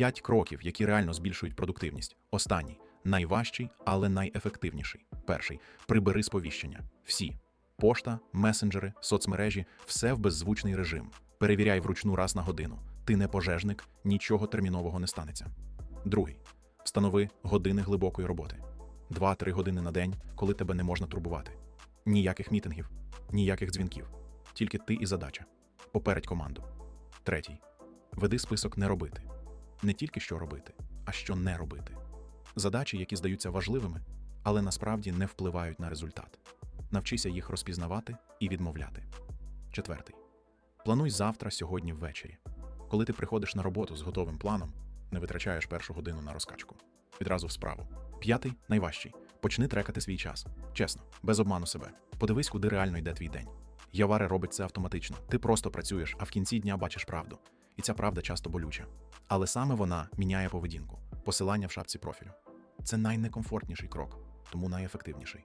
П'ять кроків, які реально збільшують продуктивність. Останній найважчий, але найефективніший. Перший прибери сповіщення. Всі пошта, месенджери, соцмережі все в беззвучний режим. Перевіряй вручну раз на годину. Ти не пожежник, нічого термінового не станеться. Другий встанови години глибокої роботи. 2-3 години на день, коли тебе не можна турбувати. Ніяких мітингів, ніяких дзвінків. Тільки ти і задача. Попередь команду. Третій. Веди список не робити. Не тільки що робити, а що не робити. Задачі, які здаються важливими, але насправді не впливають на результат. Навчися їх розпізнавати і відмовляти. Четвертий. Плануй завтра, сьогодні ввечері. Коли ти приходиш на роботу з готовим планом, не витрачаєш першу годину на розкачку. Відразу в справу. П'ятий найважчий. Почни трекати свій час. Чесно, без обману себе. Подивись, куди реально йде твій день. Яваре робить це автоматично. Ти просто працюєш, а в кінці дня бачиш правду. І ця правда часто болюча. Але саме вона міняє поведінку, посилання в шапці профілю. Це найнекомфортніший крок, тому найефективніший.